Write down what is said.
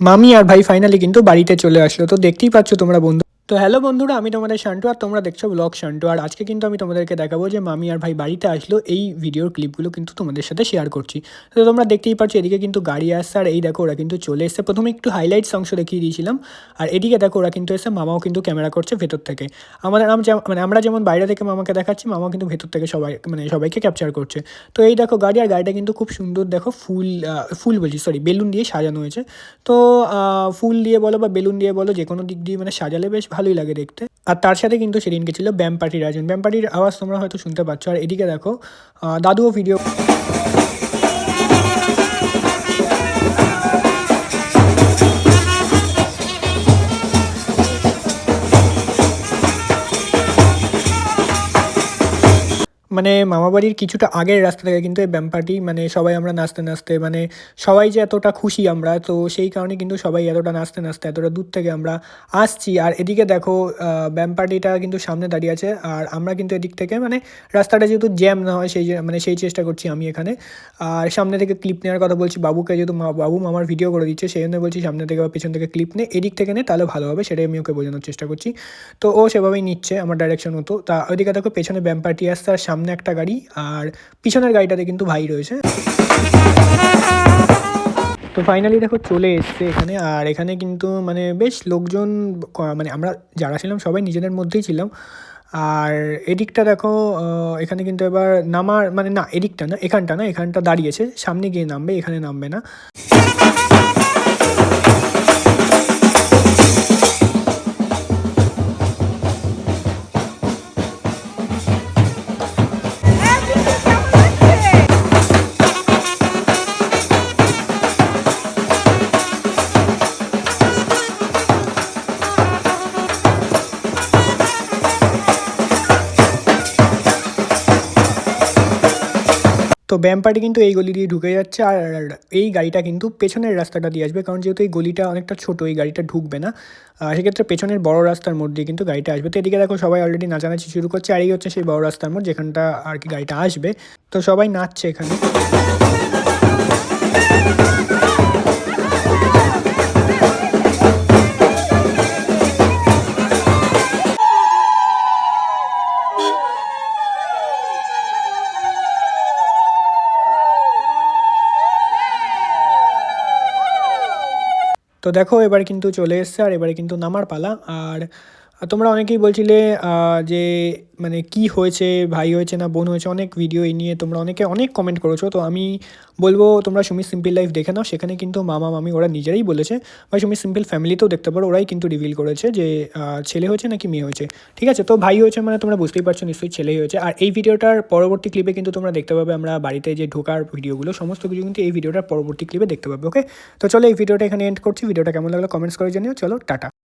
মামি আর ভাই ফাইনালি কিন্তু বাড়িতে চলে আসলো। তো দেখতেই পাচ্ছ তোমরা বন্ধু তো হ্যালো বন্ধুরা, আমি তোমাদের শান্টু আর তোমরা দেখছ ব্লগ শান্টু। আর আজকে কিন্তু আমি তোমাদেরকে দেখাবো যে মামি আর ভাই বাড়িতে আসলো এই ভিডিওর ক্লিপগুলো কিন্তু তোমাদের সাথে শেয়ার করছি। তো তোমরা দেখতেই পাচ্ছ এদিকে কিন্তু গাড়ি আসছে আর এই দেখো ওরা কিন্তু চলে এসছে। প্রথমে একটু হাইলাইটস অংশ দেখিয়ে দিয়েছিলাম। আর এদিকে দেখো ওরা কিন্তু এসে মামাও কিন্তু ক্যামেরা করছে ভেতর থেকে। আমাদের আম মানে আমরা যেমন বাইরে থেকে মামাকে দেখাচ্ছি, মামাও কিন্তু ভেতর থেকে সবাই মানে সবাইকে ক্যাপচার করছে। তো এই দেখো গাড়ি আর গাড়িটা কিন্তু খুব সুন্দর দেখো ফুল ফুল বলছি সরি বেলুন দিয়ে সাজানো হয়েছে। তো ফুল দিয়ে বলো বা বেলুন দিয়ে বলো যে কোনো দিক দিয়ে মানে সাজালে বেশ ভালোই লাগে দেখতে। আর তার সাথে কিন্তু সেদিনকে ছিল ব্যাম পার্টির আয়োজন। ব্যাম পার্টির আওয়াজ তোমরা হয়তো শুনতে পাচ্ছ। আর এদিকে দেখো দাদুও ভিডিও মানে মামাবাড়ির কিছুটা আগের রাস্তা থেকে কিন্তু এই ব্যাম্পাটি মানে সবাই আমরা নাচতে নাচতে মানে সবাই যে এতটা খুশি আমরা, তো সেই কারণে কিন্তু সবাই এতটা নাচতে নাচতে এতটা দূর থেকে আমরা আসছি। আর এদিকে দেখো ব্যাম্পাটিটা কিন্তু সামনে দাঁড়িয়ে আছে, আর আমরা কিন্তু এদিক থেকে মানে রাস্তাটা যেহেতু জ্যাম না হয়, সেই মানে সেই চেষ্টা করছি আমি এখানে। আর সামনে থেকে ক্লিপ নেওয়ার কথা বলছি, বাবুকে যেহেতু বাবু মামার ভিডিও করে দিচ্ছে, সেই জন্য বলছি সামনে থেকে বা পেছন থেকে ক্লিপ নে, এদিক থেকে নে, তাহলে ভালো হবে, সেটাই আমি ওকে বোঝানোর চেষ্টা করছি। তো ও সেভাবেই নিচ্ছে আমার ডাইরেকশন মতো। তা ওইদিকে দেখো, পেছনে ব্যাম্পার্টি আসছে, আর সামনে একটা গাড়ি আর পিছনের গাড়িটাতে কিন্তু ভাই রয়েছে। তো ফাইনালি দেখো চলে এসছে এখানে আর এখানে কিন্তু মানে বেশ লোকজন মানে আমরা যারা ছিলাম সবাই নিজেদের মধ্যেই ছিলাম। আর এদিকটা দেখো এখানে কিন্তু এবার নামার মানে না, এদিকটা না, এখানটা না, এখানটা দাঁড়িয়েছে, সামনে গিয়ে নামবে, এখানে নামবে না। তো ব্যাম্পারটি কিন্তু এই গলি দিয়ে ঢুকে যাচ্ছে আর এই গাড়িটা কিন্তু পেছনের রাস্তাটা দিয়ে আসবে। কারণ যেহেতু এই গলিটা অনেকটা ছোট, এই গাড়িটা ঢুকবে না। সেক্ষেত্রে পেছনের বড় রাস্তার মোড় দিয়ে কিন্তু গাড়িটা আসবে। তো এদিকে দেখো সবাই অলরেডি নাচানাচি শুরু করছে। আর এই হচ্ছে সেই বড় রাস্তার মোড় যেখানটা আর কি গাড়িটা আসবে। তো সবাই নাচছে এখানে। তো দেখো এবার কিন্তু চলে এসছে আর এবারে কিন্তু নামার পালা। আর তোমরা অনেকেই বলছিলে যে মানে কি হয়েছে, ভাই হয়েছে না বোন হয়েছে, অনেক ভিডিও এই নিয়ে তোমরা অনেকে অনেক কমেন্ট করেছ। তো আমি বলব, তোমরা সুমি সিম্পল লাইফ দেখে নাও, সেখানে কিন্তু মামা, মামি ওরা নিজেরাই বলেছে, বা সুমি সিম্পল ফ্যামিলিতেও দেখতে পারো, ওরাই কিন্তু রিভিল করেছে যে ছেলে হয়েছে নাকি মেয়ে হয়েছে। ঠিক আছে? তো ভাই হয়েছে মানে তোমরা বুঝতেই পারছ নিশ্চয়ই ছেলেই হয়েছে। আর এই ভিডিওটার পরবর্তী ক্লিপে কিন্তু তোমরা দেখতে পাবে, আমরা বাড়িতে যে ঢোকার ভিডিওগুলো সমস্ত কিছু কিন্তু এই ভিডিওটার পরবর্তী ক্লিপে দেখতে পাবে ওকে তো চলো এই ভিডিওটা এখানে এন্ড করছি ভিডিওটা কেমন লাগল কমেন্টস করে জানিও, চলো, টাটা।